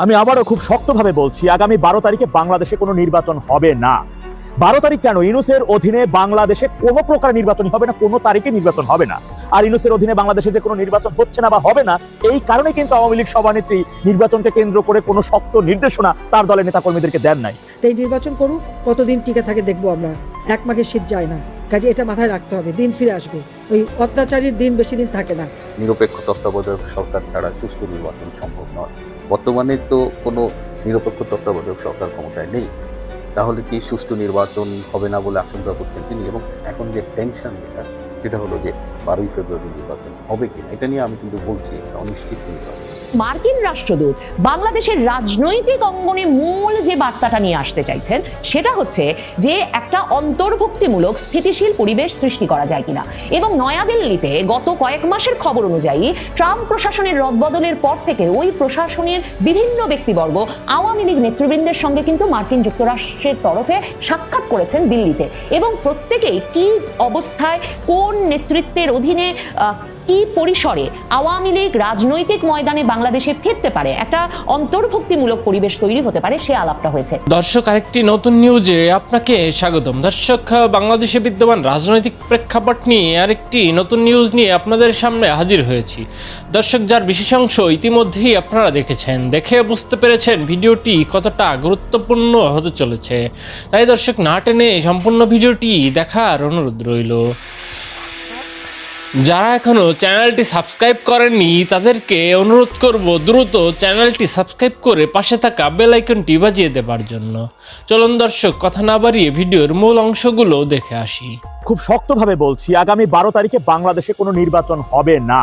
আমি আবারও খুব শক্তভাবে বলছি আগামী বারো তারিখে বাংলাদেশে কোনো নির্বাচন হবে না। বারো তারিখ কেন? ইনুসের অধীনে বাংলাদেশে কোনো প্রকার নির্বাচন হবে না কোনো তারিখে নির্বাচন হবে না। আর ইনুসের অধীনে বাংলাদেশে যে কোনো নির্বাচন হচ্ছে না বা হবে না এই কারণে কিন্তু আওয়ামী লীগ সভানেত্রী নির্বাচনকে কেন্দ্র করে কোনো শক্ত নির্দেশনা তার দলের নেতাকর্মীদেরকে দেন নাই। তাই নির্বাচন করুক কতদিন টিকে থাকে দেখব আমরা। এক মাঘে শীত যায় না। কাজে এটা মাথায় রাখতে হবে দিন ফিরে আসবে। ওই অত্যাচারীর দিন বেশি দিন থাকে না। নিরপেক্ষ তত্ত্বাবধায়ক সরকার ছাড়া সুষ্ঠু নির্বাচন সম্ভব নয়। বর্তমানে তো কোনো নিরপেক্ষ তত্ত্বাবধায়ক সরকার ক্ষমতায় নেই। তাহলে কি সুষ্ঠু নির্বাচন হবে না বলে আশঙ্কা করতেন তিনি? এবং এখন যে টেনশন যেটা, সেটা হলো যে বারোই ফেব্রুয়ারি নির্বাচন হবে কিনা, এটা নিয়ে আমি কিন্তু বলছি অনিশ্চিত নির্বাচন। মার্কিন রাষ্ট্রদূত বাংলাদেশের রাজনৈতিক অঙ্গনে মূল যে বার্তাটা নিয়ে আসতে চাইছেন, সেটা হচ্ছে যে একটা অন্তর্ভুক্তিমূলক স্থিতিশীল পরিবেশ সৃষ্টি করা যায় কিনা। এবং নয়াদিল্লিতে গত কয়েক মাসের খবর অনুযায়ী ট্রাম্প প্রশাসনের রদবদলের পর থেকে ওই প্রশাসনের বিভিন্ন ব্যক্তিবর্গ আওয়ামী লীগ নেতৃবৃন্দের সঙ্গে কিন্তু মার্কিন যুক্তরাষ্ট্রের তরফে সাক্ষাৎ করেছেন দিল্লিতে। এবং প্রত্যেকেই কি অবস্থায়, কোন নেতৃত্বের অধীনে কি পরিসরে আওয়ামী লীগ রাজনৈতিক ময়দানে বাংলাদেশে ফিরতে পারে। একটা অন্তর্ভুক্তিমূলক পরিবেশ তৈরি হতে পারে, সে আলাপটা হয়েছে। দর্শক, আরেকটি নতুন নিউজে আপনাকে স্বাগতম। দর্শক, বাংলাদেশে বিদ্যমান রাজনৈতিক প্রেক্ষাপট নিয়ে আরেকটি নতুন নিউজ নিয়ে আপনাদের সামনে হাজির হয়েছি। দর্শক, যার বিশেষ অংশ ইতিমধ্যেই আপনারা দেখেছেন, দেখে বুঝতে পেরেছেন ভিডিওটি কতটা গুরুত্বপূর্ণ হতে চলেছে। তাই দর্শক, না টেনে সম্পূর্ণ ভিডিওটি দেখার অনুরোধ রইল। যারা এখনও চ্যানেলটি সাবস্ক্রাইব করেননি, তাদেরকে অনুরোধ করব দ্রুত চ্যানেলটি সাবস্ক্রাইব করে পাশে থাকা বেল আইকনটি বাজিয়ে দেবার জন্য। চলন দর্শক, কথা না বাড়িয়ে ভিডিওর মূল অংশগুলো দেখে আসি। খুব শক্তভাবে বলছি, আগামী বারো তারিখে বাংলাদেশে কোনো নির্বাচন হবে না।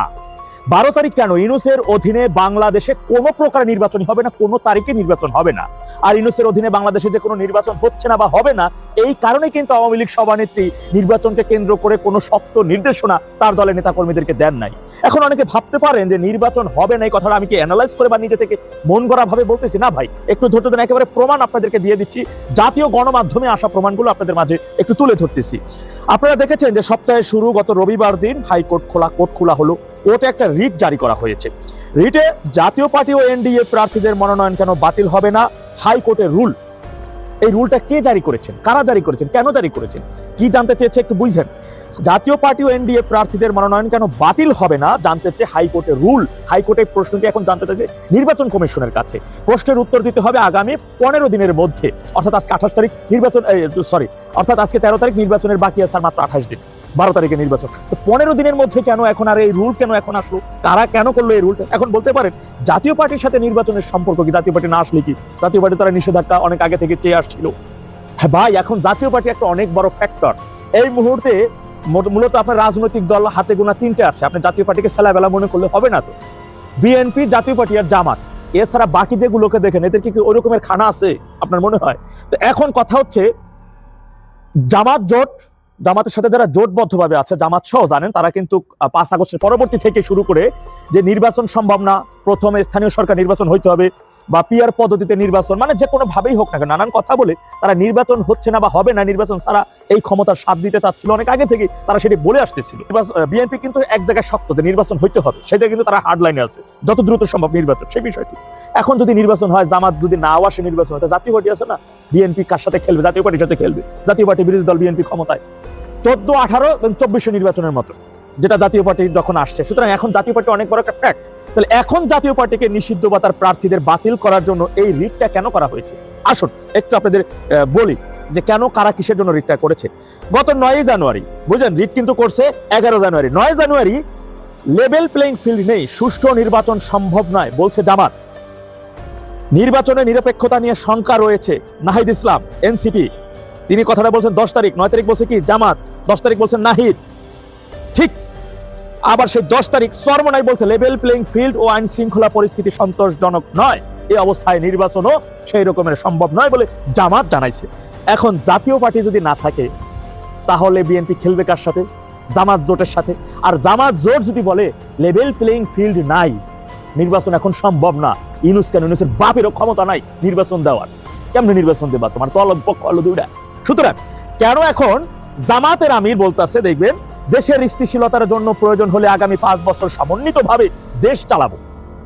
বারো তারিখ কেন? ইনুসের অধীনে বাংলাদেশে কোনো প্রকার নির্বাচনই হবে না, কোনো তারিখে নির্বাচন হবে না। আর ইনুসের অধীনে বাংলাদেশে যে কোনো নির্বাচন হচ্ছে না বা হবে না, এই কারণে কিন্তু আওয়ামী লীগ সভানেত্রী নির্বাচনকে কেন্দ্র করে কোনো শক্ত নির্দেশনা তার দলের নেতাকর্মীদেরকে দেন নাই। এখন অনেকে ভাবতে পারেন যে নির্বাচন হবে না, এই কথাটা আমি কি অ্যানালাইজ করে বা নিজে থেকে মন গড়া ভাবে বলতেছি? না ভাই, একটু ধৈর্য দেন একেবারে প্রমাণ আপনাদেরকে দিয়ে দিচ্ছি। জাতীয় গণমাধ্যমে আসা প্রমাণগুলো আপনাদের মাঝে একটু তুলে ধরতেছি। আপনারা দেখেছেন যে সপ্তাহের শুরু গত রবিবার দিন হাইকোর্ট খোলা, কোর্ট খোলা হলো। কোর্টে একটা রিট জারি করা হয়েছে। রিটে জাতীয় পার্টি ও এনডিএ প্রার্থীদের মনোনয়ন কেন বাতিল হবে না? হাইকোর্টের রুল। এই রুলটা কে জারি করেছেন? কারা জারি করেছেন? কেন জারি করেছেন? কি জানতে চেয়েছে একটু বুঝছেন জাতীয় পার্টি ও এনডিএ প্রার্থীদের মনোনয়ন কেন বাতিল হবে না? জানতে চেয়ে হাইকোর্টের রুল। হাইকোর্টের প্রশ্নটি এখন জানতে চাইছে নির্বাচন কমিশনের কাছে। প্রশ্নের উত্তর দিতে হবে আগামী পনেরো দিনের মধ্যে। অর্থাৎ আজকে আঠাশ তারিখ নির্বাচন সরি অর্থাৎ আজকে তেরো তারিখ নির্বাচনের বাকি আছে মাত্র আঠাশ দিন। বারো তারিখে নির্বাচন। তো পনেরো দিনের মধ্যে কেন এখন আর এই রুল কেন এখন আসলো? কারা কেন করল এই রুলটা এখন বলতে পারেন, জাতীয় পার্টির সাথে নির্বাচনের সম্পর্ক কি? জাতীয় পার্টি না আসলে কি? জাতীয় পার্টি তারা নিষেধাজ্ঞা অনেক আগে থেকে চেয়ে আসছিল। হ্যাঁ ভাই, এখন জাতীয় পার্টি একটা অনেক বড় ফ্যাক্টর এই মুহূর্তে মূলত আপনার রাজনৈতিক দল হাতে গোনা তিনটে আছে। আপনি জাতীয় পার্টিকে সেলাবেলা মনে করলে হবে না তো? বিএনপি, জাতীয় পার্টি আর জামাত। এছাড়া বাকি যেগুলোকে দেখেন, এদের কি কি ওই রকমের খানা আছে? আপনার মনে হয়? তো এখন কথা হচ্ছে, জামাত জোট জামাতের সাথে যারা জোটবদ্ধভাবে আছে, জামাত সহ জানেন, তারা কিন্তু পাঁচ আগস্টের পরবর্তী থেকে শুরু করে যে নির্বাচন সম্ভব না, প্রথমে স্থানীয় সরকার নির্বাচন হইতে হবে বা পিয়ার পদ্ধতিতে নির্বাচন মানে যে কোনো ভাবেই হোক না কেন, নানান কথা বলে তারা নির্বাচন হচ্ছে না বা হবে না, নির্বাচন ছাড়া এই ক্ষমতার স্বাদ দিতে চাচ্ছিল। অনেক আগে থেকে তারা সেটি বলে আসতেছিল। বিএনপি কিন্তু এক জায়গায় শক্ত যে নির্বাচন হইতে হবে, সেই জায়গায় কিন্তু তারা হার্ড লাইনে আছে, যত দ্রুত সম্ভব নির্বাচন, সেই বিষয়টি। এখন যদি নির্বাচন হয়, জামাত যদি না আসে নির্বাচন হয় জাতীয় পার্টি আছে না বিএনপি কার সাথে খেলবে? জাতীয় পার্টির সাথে খেলবে। জাতীয় পার্টি বিরোধী দল বিএনপি ক্ষমতায়। চোদ্দ, আঠারো এবং চব্বিশে নির্বাচনের মতো, যেটা জাতীয় পার্টি যখন আসছে। সুতরাং এখন জাতীয় পার্টি অনেক বড় একটা ফ্যাক্ট তাহলে এখন জাতীয় পার্টিকে নিষিদ্ধ বা তার প্রার্থীদের বাতিল করার জন্য এই রিটটা কেন করা হয়েছে? আসুন, একটু আপনাদের বলি যে কেন, কারা কিসের জন্য রিটটা করেছে? গত নয় জানুয়ারি, বুঝলেন? রিট কিন্তু করছে এগারো জানুয়ারি। নয় জানুয়ারি লেভেল প্লেইং ফিল্ড নেই। সুষ্ঠু নির্বাচন সম্ভব নয়, বলছে জামাত। নির্বাচনে নিরপেক্ষতা নিয়ে শঙ্কা রয়েছে নাহিদ ইসলাম, এনসিপি। তিনি কথাটা বলছেন দশ তারিখ, নয় তারিখ বলছে কি? জামাত। দশ তারিখ বলছেন নাহিদ। ঠিক আবার সেই দশ তারিখ সর্বনাই বলছে লেভেল প্লেইং ফিল্ড ও আইন শৃঙ্খলা পরিস্থিতি সন্তোষজনক নয়। এই অবস্থায় নির্বাচনও সেই রকমের সম্ভব নয় বলে জামাত জানাইছে। এখন জাতীয় পার্টি যদি না থাকে, তাহলে বিএনপি খেলবে কার সাথে? জামাত জোটের সাথে। আর জামাত জোট যদি বলে লেভেল প্লেইং ফিল্ড নাই নির্বাচন এখন সম্ভব না। ইনুস কেন? ইনুসের বাপেরও ক্ষমতা নাই নির্বাচন দেওয়ার। কেমনে নির্বাচন দেবা তোমার? তল পক্ষ হলো দুইটা। সুতরাং কেন এখন জামাতের আমির বলতেছে, দেখবেন, দেশের স্থিতিশীলতার জন্য প্রয়োজন হলে আগামী পাঁচ বছর সমন্বিতভাবে দেশ চালাবো।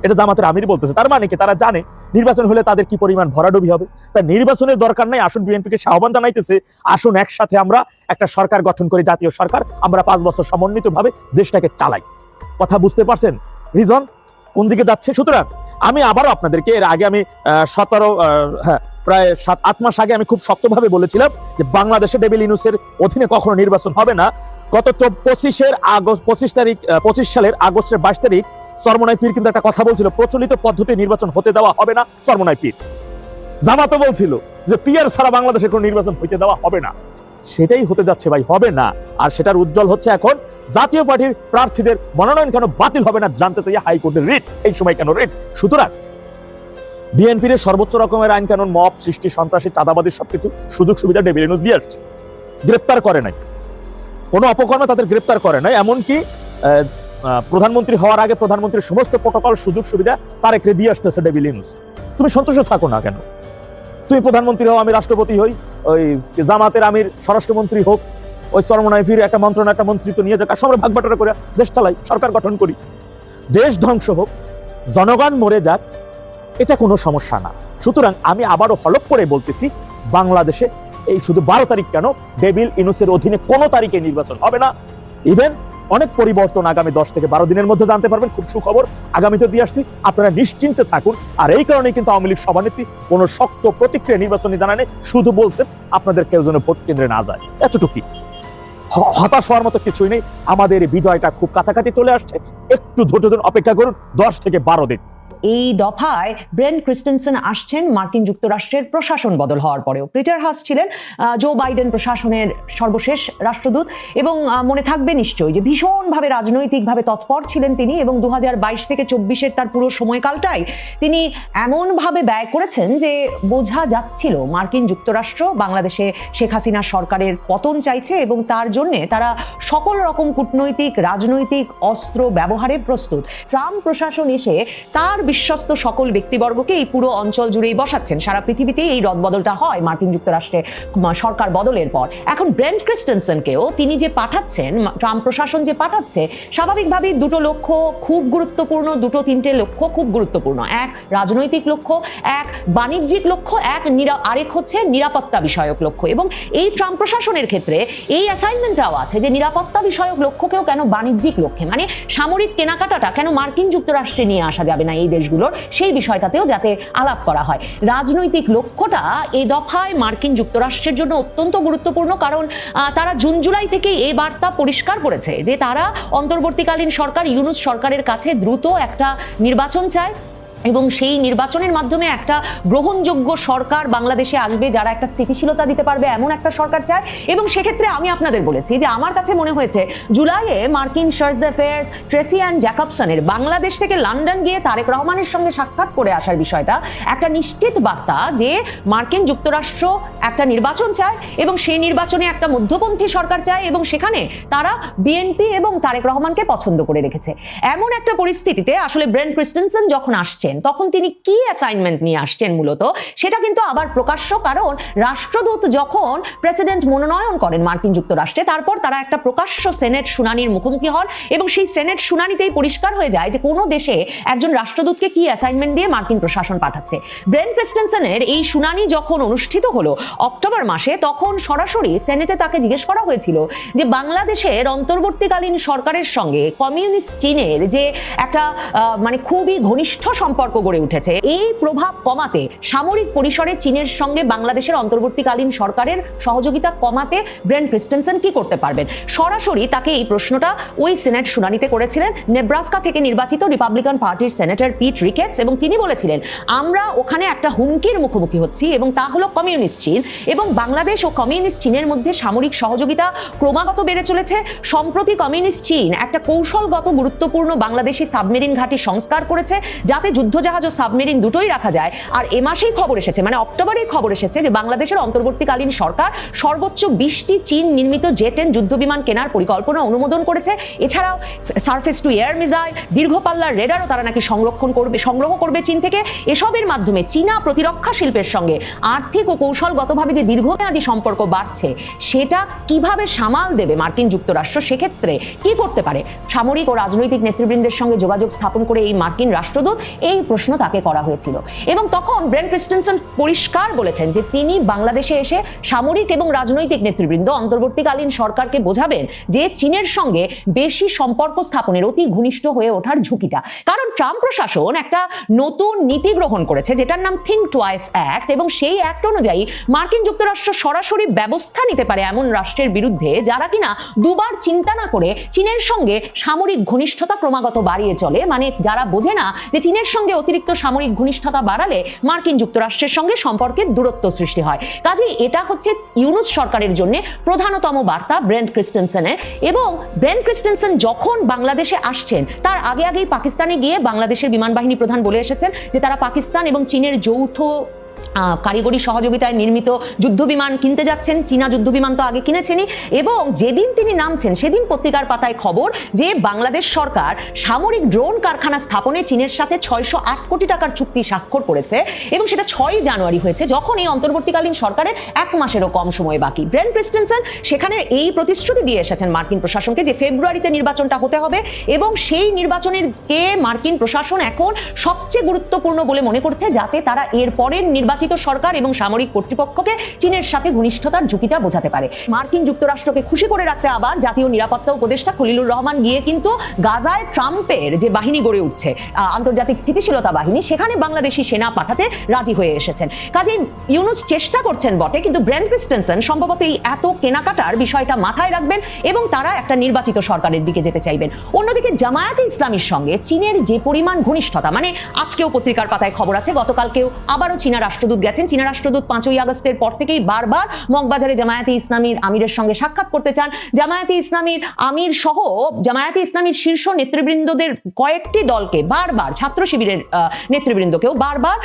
এটা জামাতের আমির বলতেছে। তার মানে কি? তারা জানে নির্বাচন হলে তাদের কি পরিমাণ ভরাডুবি হবে? তা নির্বাচনের দরকার নাই। আসুন বিএনপিকে আহ্বান জানাইতেছে, আসুন একসাথে আমরা একটা সরকার গঠন করে, জাতীয় সরকার। আমরা পাঁচ বছর সমন্বিতভাবে দেশটাকে চালাই। কথা বুঝতে পারছেন? রিজন? কোন দিকে যাচ্ছে? সুতরাং আমি আবারও আপনাদেরকে এর আগে আমি সতেরো হ্যাঁ প্রায় সাত, আট মাস আগে আমি খুব শক্তভাবে বলেছিলাম যে বাংলাদেশে ডেভিল ইনুসের অধীনে কখনো নির্বাচন হবে না। গত পঁচিশের আগস্ট, পঁচিশ তারিখ পঁচিশ সালের আগস্টের বাইশ তারিখ সরমনাই পীর কিন্তু একটা কথা বলছিল, প্রচলিত পদ্ধতি নির্বাচন হতে দেওয়া হবে না সরমনাই পীর। জামাতও বলছিল যে পিয়ার ছাড়া বাংলাদেশে কোনো নির্বাচন হইতে দেওয়া হবে না। সেটাই হতে যাচ্ছে ভাই, হবে না। আর সেটার উজ্জ্বল হচ্ছে এখন জাতীয় পার্টির প্রার্থীদের মনোনয়ন কেন বাতিল হবে না জানতে চাই হাইকোর্টের রিট। এই সময় কেন রিট? সুতরাং বিএনপির সর্বোচ্চ রকমের আইন কানুন, মব, সৃষ্টি, সন্ত্রাসী চাঁদাবাদী সবকিছু সুযোগ সুবিধা ডেভিল নিউজ দিয়ে আসছে গ্রেপ্তার করে নাই। কোনো অপকর্মে তাদের গ্রেপ্তার করে নাই, এমনকি প্রধানমন্ত্রী হওয়ার আগে প্রধানমন্ত্রীর সমস্ত প্রোটোকল সুযোগ সুবিধা তারেকরে দিয়ে আসতেছে, ডেভিল নিউজ তুমি সন্তুষ্ট থাকো না কেন? তুমি প্রধানমন্ত্রী হও, আমি রাষ্ট্রপতি হই। ওই জামাতের আমির, স্বরাষ্ট্রমন্ত্রী হোক, ওই চরমনায় ফিরে একটা মন্ত্রণা, একটা মন্ত্রিত্ব নিয়ে যাক আমরা ভাগ বাটোয়ারা করে দেশ চালাই, সরকার গঠন করি। দেশ ধ্বংস হোক, জনগণ মরে যাক, এটা কোনো সমস্যা না। সুতরাং আমি আবারও হলপ করে বলতেছি, বাংলাদেশে এই শুধু বারো তারিখ কেন ডেবিল ইনুসের অধীনে কোনো তারিখে নির্বাচন হবে না। ইভেন অনেক পরিবর্তন আগামী দশ থেকে বারো দিনের মধ্যে জানতে পারবেন। খুব সুখবর। আগামীতে দিয়ে আসছি। আপনারা নিশ্চিন্তে থাকুন। আর এই কারণে কিন্তু আওয়ামী লীগ সভানেত্রী কোনো শক্ত প্রতিক্রিয়া নির্বাচনী জানানে শুধু বলছেন আপনাদের কেউ যেন ভোট কেন্দ্রে না যায়। এতটুকুই। হতাশ হওয়ার মতো কিছুই নেই। আমাদের বিজয়টা খুব কাছাকাছি চলে আসছে। একটু ধৈর্য ধরুন, অপেক্ষা করুন। দশ থেকে বারো দিন। এই দফায় ব্রেন ক্রিস্টেনসেন আসছেন মার্কিন যুক্তরাষ্ট্রের প্রশাসন বদল হওয়ার পরেও। পিটার হাস ছিলেন জো বাইডেন প্রশাসনের সর্বশেষ রাষ্ট্রদূত এবং মনে থাকবে নিশ্চয়ই যে ভীষণভাবে রাজনৈতিকভাবে তৎপর ছিলেন তিনি এবং দু হাজার বাইশ থেকে চব্বিশের তার পুরো সময়কালটাই তিনি এমনভাবে ব্যয় করেছেন যে বোঝা যাচ্ছিল মার্কিন যুক্তরাষ্ট্র বাংলাদেশে শেখ হাসিনা সরকারের পতন চাইছে এবং তার জন্যে তারা সকল রকম কূটনৈতিক, রাজনৈতিক, অস্ত্র ব্যবহারে প্রস্তুত। ট্রাম্প প্রশাসন এসে তার বিশ্বস্ত সকল ব্যক্তিবর্গকে এই পুরো অঞ্চল জুড়েই বসাচ্ছেন। সারা পৃথিবীতেই এই রদবদলটা হয় মার্কিন যুক্তরাষ্ট্রে সরকার বদলের পর। এখন ব্রেন্ট ক্রিস্টেনসনকেও তিনি যে পাঠাচ্ছেন ট্রাম্প প্রশাসন যে পাঠাচ্ছে, স্বাভাবিকভাবেই দুটো লক্ষ্য খুব গুরুত্বপূর্ণ, দুটো তিনটে লক্ষ্য খুব গুরুত্বপূর্ণ। এক, রাজনৈতিক লক্ষ্য, এক, বাণিজ্যিক লক্ষ্য, এক আরেক হচ্ছে নিরাপত্তা বিষয়ক লক্ষ্য। এবং এই ট্রাম্প প্রশাসনের ক্ষেত্রে এই অ্যাসাইনমেন্টটাও আছে যে নিরাপত্তা বিষয়ক লক্ষ্যকেও কেন বাণিজ্যিক লক্ষ্যে মানে সামরিক কেনাকাটাটা কেন মার্কিন যুক্তরাষ্ট্রে নিয়ে আসা যাবে না এই দেশগুলোর সেই বিষয়টাতেও যাতে আলাপ করা হয়। রাজনৈতিক লক্ষ্যটা এ দফায় মার্কিন যুক্তরাষ্ট্রের জন্য অত্যন্ত গুরুত্বপূর্ণ কারণ তারা জুন জুলাই থেকে এ বার্তা পরিষ্কার করেছে যে তারা অন্তর্বর্তীকালীন সরকার ইউনুস সরকারের কাছে দ্রুত একটা নির্বাচন চায়। এবং সেই নির্বাচনের মাধ্যমে একটা গ্রহণযোগ্য সরকার বাংলাদেশে আসবে, যারা একটা স্থিতিশীলতা দিতে পারবে, এমন একটা সরকার চায়। এবং সেক্ষেত্রে আমি আপনাদের বলেছি যে আমার কাছে মনে হয়েছে, জুলাইয়ে মার্কিন সার্চ অ্যাফেয়ার্স ট্রেসি অ্যান্ড জ্যাকবসনের বাংলাদেশ থেকে লন্ডন গিয়ে তারেক রহমানের সঙ্গে সাক্ষাৎ করে আসার বিষয়টা একটা নিশ্চিত বার্তা যে মার্কিন যুক্তরাষ্ট্র একটা নির্বাচন চায় এবং সেই নির্বাচনে একটা মধ্যপন্থী সরকার চায় এবং সেখানে তারা বিএনপি এবং তারেক রহমানকে পছন্দ করে রেখেছে। এমন একটা পরিস্থিতিতে আসলে ব্রেন ক্রিস্টেনসন যখন আসছেন তখন তিনি কি অ্যাসাইনমেন্ট নিয়ে আসছেন মূলত? সেটা কিন্তু আবার প্রকাশ্য কারণ রাষ্ট্রদূত যখন প্রেসিডেন্ট মনোনয়ন করেন মার্কিন যুক্তরাষ্ট্রে, তারপর তারা একটা প্রকাশ্য সেনেট শুনানির মুখোমুখি হন এবং সেই সেনেট শুনানিতেই পরিষ্কার হয়ে যায় যে কোনো দেশে একজন রাষ্ট্রদূতকে কি অ্যাসাইনমেন্ট দিয়ে মার্কিন প্রশাসন পাঠাচ্ছে। ব্রেন ক্রিস্টেনসনের এই শুনানি যখন অনুষ্ঠিত হলো অক্টোবর মাসে, তখন সরাসরি সেনেটে তাকে জিজ্ঞেস করা হয়েছিল যে বাংলাদেশের অন্তর্বর্তীকালীন সরকারের সঙ্গে কমিউনিস্ট চীনের যে একটা মানে খুবই ঘনিষ্ঠ সম্পর্ক গড়ে উঠেছে। এই প্রভাব কমাতে সামরিক পরিসরে চীনের সঙ্গে বাংলাদেশের অন্তর্বর্তীকালীন সরকারের সহযোগিতা কমাতে ব্রেন ক্রিস্টেনসন কি করতে পারবেন? সরাসরি তাকে এই প্রশ্নটা ওই সেনেট শুনানিতে করেছিলেন। নেব্রাস্কা থেকে নির্বাচিত রিপাবলিকান পার্টির সেনেটর পিট রিকেটস এবং তিনি বলেছিলেন, আমরা ওখানে একটা হুমকির মুখোমুখি হচ্ছি এবং তা হলো কমিউনিস্ট চীন এবং বাংলাদেশ ও কমিউনিস্ট চীনের মধ্যে সামরিক সহযোগিতা ক্রমাগত বেড়ে চলেছে। সম্প্রতি কমিউনিস্ট চীন একটা কৌশলগত গুরুত্বপূর্ণ বাংলাদেশি সাবমেরিন ঘাঁটি সংস্কার করেছে যাতে যুদ্ধজাহাজ ও সাবমেরিন দুটোই রাখা যায়। আর এ মাসেই খবর এসেছে মানে অক্টোবরেই খবর এসেছে যে বাংলাদেশের অন্তর্বর্তীকালীন সরকার সর্বোচ্চ বিশটি চীন নির্মিত জে টেন যুদ্ধবিমান কেনার পরিকল্পনা অনুমোদন করেছে। এছাড়াও সারফেস টু এয়ার মিসাইল, দীর্ঘ পাল্লার রেডারও তারা নাকি সংরক্ষণ করবে, সংগ্রহ করবে চীন থেকে। এসবের মাধ্যমে চীনা প্রতিরক্ষা শিল্পের সঙ্গে আর্থিক ও কৌশলগতভাবে যে দীর্ঘমেয়াদী সম্পর্ক বাড়ছে, সেটা কীভাবে সামাল দেবে মার্কিন যুক্তরাষ্ট্র, সেক্ষেত্রে কি করতে পারে? সামরিক ও রাজনৈতিক নেতৃবৃন্দের সঙ্গে যোগাযোগ স্থাপন করে এই মার্কিন রাষ্ট্রদূত এই এই প্রশ্ন তাকে করা হয়েছিল। এবং তখন ব্রেন ক্রিস্টেনসন পরিষ্কার বলেছেন যে তিনি বাংলাদেশে এসে সামরিক এবং রাজনৈতিক নেতৃবৃন্দ, অন্তর্বর্তীকালীন সরকারকে বোঝাবেন যে চীনের সঙ্গে বেশি সম্পর্ক স্থাপনের অতি ঘনিষ্ঠ হয়ে ওঠার ঝুঁকিটা। কারণ ট্রাম্প প্রশাসন একটা নতুন নীতি গ্রহণ করেছে, যেটার নাম থিঙ্ক টুয়াইস অ্যাক্ট এবং সেই অ্যাক্ট অনুযায়ী মার্কিন যুক্তরাষ্ট্র সরাসরি ব্যবস্থা নিতে পারে এমন রাষ্ট্রের বিরুদ্ধে, যারা কিনা দুবার চিন্তা না করে চীনের সঙ্গে সামরিক ঘনিষ্ঠতা ক্রমাগত বাড়িয়ে চলে। মানে যারা বোঝে না যে চীনের সঙ্গে অতিরিক্ত সামরিক ঘনিষ্ঠতা বাড়ালে মার্কিন যুক্তরাষ্ট্রের সঙ্গে সম্পর্কের দূরত্ব সৃষ্টি হয়। কাজেই এটা হচ্ছে ইউনুস সরকারের জন্য প্রধানতম বার্তা ব্রেন্ট ক্রিস্টেনসেনের, এবং ব্রেন্ট ক্রিস্টেনসেন যখন বাংলাদেশে আসছেন, তার আগে আগেই পাকিস্তানে গিয়ে বাংলাদেশের বিমান বাহিনী প্রধান বলে এসেছেন যে তারা পাকিস্তান এবং চীনের যৌথ কারিগরি সহযোগিতায় নির্মিত যুদ্ধ বিমান কিনতে যাচ্ছেন। চীনা যুদ্ধ বিমান তো আগে কিনেছেনই। এবং যেদিন তিনি নামছেন, সেদিন পত্রিকার পাতায় খবর যে বাংলাদেশ সরকার সামরিক ড্রোন কারখানা স্থাপনে চীনের সাথে ছয়শো আট কোটি টাকার চুক্তি স্বাক্ষর করেছে এবং সেটা ছয়ই জানুয়ারি হয়েছে, যখন এই অন্তর্বর্তীকালীন সরকারের এক মাসেরও কম সময় বাকি। ব্রেন ক্রিস্টেনসন সেখানে এই প্রতিশ্রুতি দিয়ে এসেছেন মার্কিন প্রশাসনকে যে ফেব্রুয়ারিতে নির্বাচনটা হতে হবে এবং সেই নির্বাচনের কে মার্কিন প্রশাসন এখন সবচেয়ে গুরুত্বপূর্ণ বলে মনে করছে, যাতে তারা এর পরের নির্বাচিত সরকার এবং সামরিক কর্তৃপক্ষকে চীনের সাথে ঘনিষ্ঠতার ঝুঁকিটা বোঝাতে পারে। মার্কিন যুক্তরাষ্ট্রকে খুশি করে রাখতে আবার জাতীয় নিরাপত্তা উপদেষ্টা খলিলুর রহমান গিয়ে কিন্তু গাজায় ট্রাম্পের যে বাহিনী গড়ে উঠছে আন্তর্জাতিক স্থিতিশীলতা বাহিনী, সেখানে বাংলাদেশি সেনা পাঠাতে রাজি হয়ে এসেছেন। কাজে ইউনুস চেষ্টা করছেন বটে, কিন্তু ব্রেন্ট ক্রিস্টেনসন সম্ভবত এই এত কেনাকাটার বিষয়টা মাথায় রাখবেন এবং তারা একটা নির্বাচিত সরকারের দিকে যেতে চাইবেন। অন্যদিকে জামায়াতে ইসলামীর সঙ্গে চীনের যে পরিমাণ ঘনিষ্ঠতা মানে আজকেও পত্রিকার পাতায় খবর আছে, গতকালকেও আবারও চীনা রাষ্ট্রদূত গেছেন, চীনা রাষ্ট্রদূত পাঁচই আগস্টের পর থেকেই বারবার মগবাজারে জামায়াতে ইসলামীর আমিরের সঙ্গে সাক্ষাৎ করতে চান। জামায়াতে ইসলামীর আমির সহ, জামায়াতে ইসলামীর শীর্ষ নেতৃবৃন্দদের কয়েকটি দলকে বারবার, ছাত্র শিবিরের নেতৃবৃন্দকেও বারবার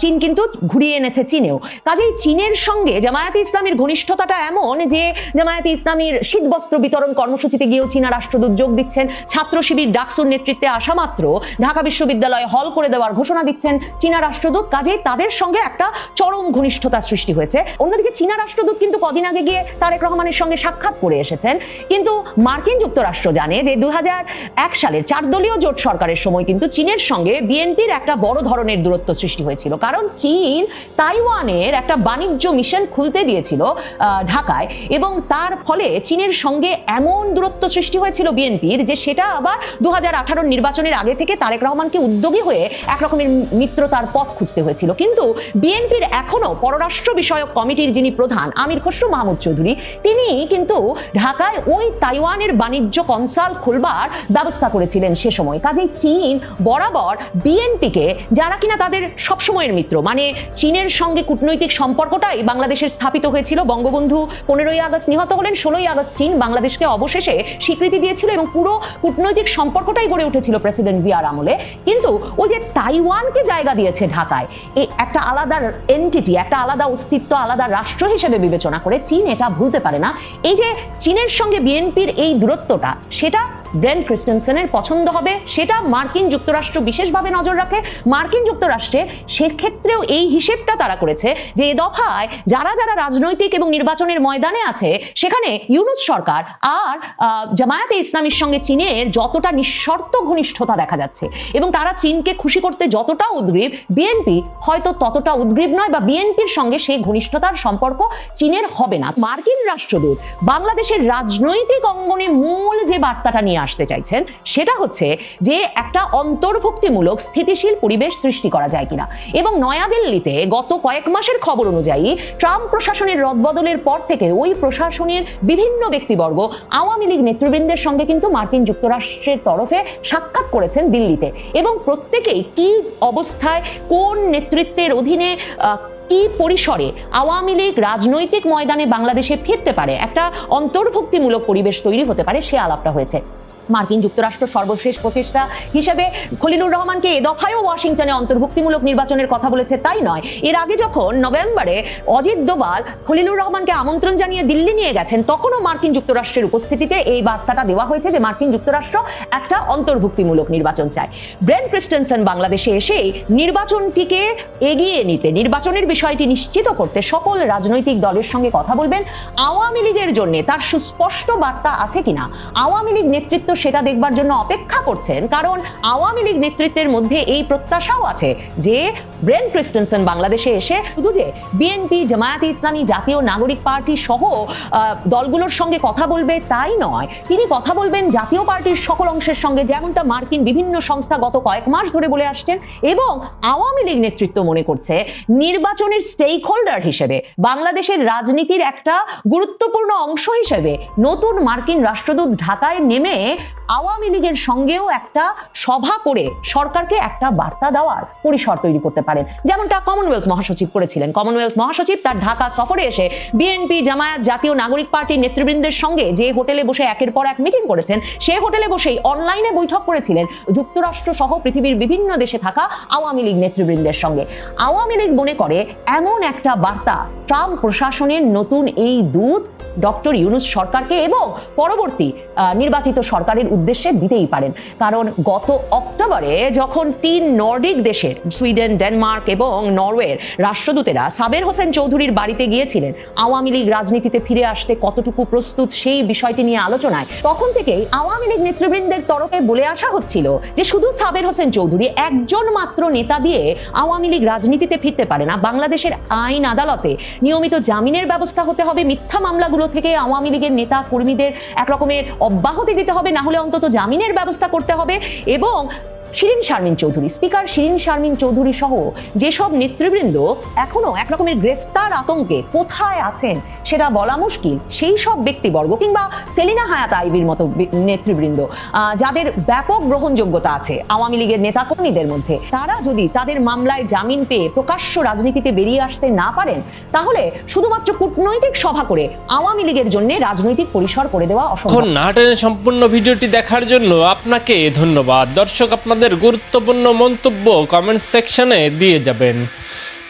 চীন কিন্তু ঘুরিয়ে এনেছে চীনেও। কাজেই চীনের সঙ্গে জামায়াতে ইসলামীর ঘনিষ্ঠতাটা এমন যে, জামায়াতে ইসলামীর শীতবস্ত্র বিতরণ কর্মসূচিতে গিয়েও চীনা রাষ্ট্রদূত যোগ দিচ্ছেন। ছাত্র শিবির ডাকসুর নেতৃত্বে আসা মাত্র ঢাকা বিশ্ববিদ্যালয়ে হল করে দেওয়ার ঘোষণা দিচ্ছেন চীনা রাষ্ট্রদূত। কাজেই তাদের সঙ্গে একটা চরম ঘনিষ্ঠতা সৃষ্টি হয়েছে। অন্যদিকে চীনা রাষ্ট্রদূত কিন্তু কদিন আগে গিয়ে তারেক রহমানের সঙ্গে সাক্ষাৎ করে এসেছেন। কিন্তু মার্কিন যুক্তরাষ্ট্র জানে যে দু সালের চার দলীয় জোট সরকারের সময় কিন্তু চীনের সঙ্গে বিএনপির একটা বড় ধরনের দূরত্ব সৃষ্টি হয়েছিল। কারণ চীন তাইওয়ানের একটা বাণিজ্য মিশন খুলতে দিয়েছিল ঢাকায় এবং তার ফলে চীনের সঙ্গে এমন দূরত্ব সৃষ্টি হয়েছিল বিএনপির যে সেটা আবার দু হাজার আঠারো নির্বাচনের আগে থেকে তারেক রহমানকে উদ্যোগী হয়ে একরকমের মিত্রতার পথ খুঁজতে হয়েছিল। কিন্তু বিএনপির এখনও পররাষ্ট্র বিষয়ক কমিটির যিনি প্রধান আমির খসরু মাহমুদ চৌধুরী, তিনি কিন্তু ঢাকায় ওই তাইওয়ানের বাণিজ্য কনসাল খুলবার ব্যবস্থা করেছিলেন সে সময়। কাজেই চীন বরাবর বিএনপিকে, যারা কিনা তাদের সবসময়ের মিত্র মানে চীনের সঙ্গে কূটনৈতিক সম্পর্কটাই বাংলাদেশের স্থাপিত হয়েছিল। বঙ্গবন্ধু পনেরোই আগস্ট নিহত হলেন, ষোলোই আগস্ট চীন বাংলাদেশকে অবশেষে স্বীকৃতি দিয়েছিল এবং পুরো কূটনৈতিক সম্পর্কটাই গড়ে উঠেছিল প্রেসিডেন্ট জিয়ার আমলে। কিন্তু ওই যে তাইওয়ানকে জায়গা দিয়েছে ঢাকায় একটা আলাদা এন্টিটি একটা আলাদা অস্তিত্ব, আলাদা রাষ্ট্র হিসেবে বিবেচনা করে চীন এটা ভুলতে পারে না। এই যে চীনের সঙ্গে বিএনপির এই দূরত্বটা, সেটা ব্রেন ক্রিস্টেনসেনের পছন্দ হবে। সেটা মার্কিন যুক্তরাষ্ট্র বিশেষভাবে নজর রাখে। মার্কিন যুক্তরাষ্ট্রে সেক্ষেত্রেও এই হিসেবটা তারা করেছে যে এ দফায় যারা যারা রাজনৈতিক এবং নির্বাচনের ময়দানে আছে, সেখানে ইউনুস সরকার আর জামায়াতে ইসলামীর সঙ্গে চীনের যতটা নিঃশর্ত ঘনিষ্ঠতা দেখা যাচ্ছে এবং তারা চীনকে খুশি করতে যতটা উদ্গ্রীব বিএনপি হয়তো ততটা উদ্গ্রীব নয় বা বিএনপির সঙ্গে সেই ঘনিষ্ঠতার সম্পর্ক চীনের হবে না। মার্কিন রাষ্ট্রদূত বাংলাদেশের রাজনৈতিক অঙ্গনে মূল যে বার্তাটা নিয়ে আসতে চাইছেন, সেটা হচ্ছে যে একটা অন্তর্ভুক্তিমূলক স্থিতিশীল পরিবেশ সৃষ্টি করা যায় কিনা। এবং নয়াদিল্লিতে গত কয়েক মাসের খবর অনুযায়ী ট্রাম্প প্রশাসনের রদবদলের পর থেকে ওই প্রশাসনের বিভিন্ন ব্যক্তিবর্গ আওয়ামী লীগ নেতৃবৃন্দের সঙ্গে কিন্তু মার্কিন যুক্তরাষ্ট্রের তরফে সাক্ষাৎ করেছেন দিল্লিতে। এবং প্রত্যেকেই কি অবস্থায়, কোন নেতৃত্বের অধীনে কি পরিসরে আওয়ামী লীগ রাজনৈতিক ময়দানে বাংলাদেশে ফিরতে পারে, একটা অন্তর্ভুক্তিমূলক পরিবেশ তৈরি হতে পারে সে আলাপটা হয়েছে। মার্কিন যুক্তরাষ্ট্র সর্বশেষ প্রচেষ্টা হিসেবে খলিলুর রহমানকে এ দফায়ও ওয়াশিংটনে অন্তর্ভুক্তিমূলক নির্বাচনের কথা বলেছে, তাই নয়। এর আগে যখন নভেম্বরে অজিত দোভাল খলিলুর রহমানকে আমন্ত্রণ জানিয়ে দিল্লি নিয়ে গেছেন, তখনও মার্কিন যুক্তরাষ্ট্রের উপস্থিতিতে এই বার্তাটা দেওয়া হয়েছে যে মার্কিন যুক্তরাষ্ট্র একটা অন্তর্ভুক্তিমূলক নির্বাচন চায়। ব্রেন ক্রিস্টেনসন বাংলাদেশে এসে নির্বাচনটিকে এগিয়ে নিতে, নির্বাচনের বিষয়টি নিশ্চিত করতে সকল রাজনৈতিক দলের সঙ্গে কথা বলবেন আওয়ামী লীগের জন্য। তার সুস্পষ্ট বার্তা আছে কিনা? আওয়ামী লীগ নেতৃত্ব সেটা দেখবার জন্য অপেক্ষা করছেন। কারণ আওয়ামী লীগ নেতৃত্বের মধ্যে এই প্রত্যাশাও আছে যে ব্রেন ক্রিস্টেনসন বাংলাদেশে এসে শুধু যে বিএনপি জামায়াতে ইসলামী, জাতীয় নাগরিক পার্টি সহ দলগুলোর সঙ্গে কথা বলবে তাই নয়। তিনি কথা বলবেন জাতীয় পার্টির সকল অংশের সঙ্গে, যেমনটা মার্কিন বিভিন্ন সংস্থা গত কয়েক মাস ধরে বলে আসছেন এবং আওয়ামী লীগ নেতৃত্ব মনে করছে নির্বাচনের স্টেক হোল্ডার হিসেবে, বাংলাদেশের রাজনীতির একটা গুরুত্বপূর্ণ অংশ হিসেবে নতুন মার্কিন রাষ্ট্রদূত ঢাকায় নেমে আওয়ামী লীগের সঙ্গেও একটা সভা করে সরকারকে একটা বার্তা দেওয়ার পরিসর তৈরি করতে পারেন। যেমনটা কমনওয়েলথ মহাসচিব করেছিলেন। কমনওয়েলথ মহাসচিব তার ঢাকা সফরে এসে বিএনপি জামায়াত, জাতীয় নাগরিক পার্টির নেতৃবৃন্দের সঙ্গে যে হোটেলে বসে একের পর এক মিটিং করেছেন, সে হোটেলে বসেই অনলাইনে বৈঠক করেছিলেন যুক্তরাষ্ট্র সহ পৃথিবীর বিভিন্ন দেশে থাকা আওয়ামী লীগ নেতৃবৃন্দের সঙ্গে। আওয়ামী লীগ মনে করে, এমন একটা বার্তা, ট্রাম্প প্রশাসনের নতুন এই দূত ডক্টর ইউনুস সরকারকে এবং পরবর্তী নির্বাচিত সরকারের উদ্দেশ্যে দিতেই পারেন। কারণ গত অক্টোবরে যখন তিন নর্ডিক দেশের, সুইডেন, ডেনমার্ক এবং নরওয়ের রাষ্ট্রদূতেরা সাবের হোসেন চৌধুরীর বাড়িতে গিয়েছিলেন, আওয়ামী লীগ রাজনীতিতে ফিরে আসতে কতটুকু প্রস্তুত সেই বিষয়টি নিয়ে আলোচনায়, তখন থেকেই আওয়ামী লীগ নেতৃবৃন্দের তরফে বলে আসা হচ্ছিল যে শুধু সাবের হোসেন চৌধুরী, একজন মাত্র নেতা দিয়ে আওয়ামী লীগ রাজনীতিতে ফিরতে পারে না। বাংলাদেশের আইন আদালতে নিয়মিত জামিনের ব্যবস্থা হতে হবে, মিথ্যা মামলাগুলো থেকে আওয়ামী লীগের নেতা কর্মীদের একরকমের অব্যাহতি দিতে হবে, না হলে অন্তত জামিনের ব্যবস্থা করতে হবে এবং শিরিন শারমিন চৌধুরী, স্পিকার শিরিন শারমিন চৌধুরী সহ যেসব নেতৃবৃন্দ এখনও এক রকমের গ্রেফতার আতঙ্কে কোথায় আছেন সেটা বলা মুশকিল। সেই সব ব্যক্তিবর্গ কিংবা সেলিনা হায়াত আইবির মতো নেতৃবৃন্দ যাদের ব্যাপক গ্রহণযোগ্যতা আছে আওয়ামী লীগের নেতাকর্মীদের মধ্যে, তারা যদি তাদের মামলায় জামিন পেয়ে প্রকাশ্য রাজনীতিতে বেরিয়ে আসতে না পারেন, তাহলে শুধুমাত্র কূটনৈতিক সভা করে আওয়ামী লীগের জন্য রাজনৈতিক পরিসর করে দেওয়া অসম্ভব। এখন না টেনে সম্পূর্ণ ভিডিওটি দেখার জন্য আপনাকে ধন্যবাদ। দর্শক আপনাদের গুরুত্বপূর্ণ মন্তব্য কমেন্ট সেকশনে দিয়ে যাবেন।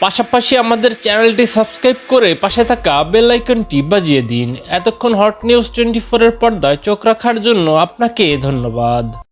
পাশাপাশি আমাদের চ্যানেলটি সাবস্ক্রাইব করে পাশে থাকা বেল আইকনটি বাজিয়ে দিন। এতক্ষণ হট নিউজ টোয়েন্টি ফোরের পর্দায় চোখ রাখার জন্য আপনাকে ধন্যবাদ।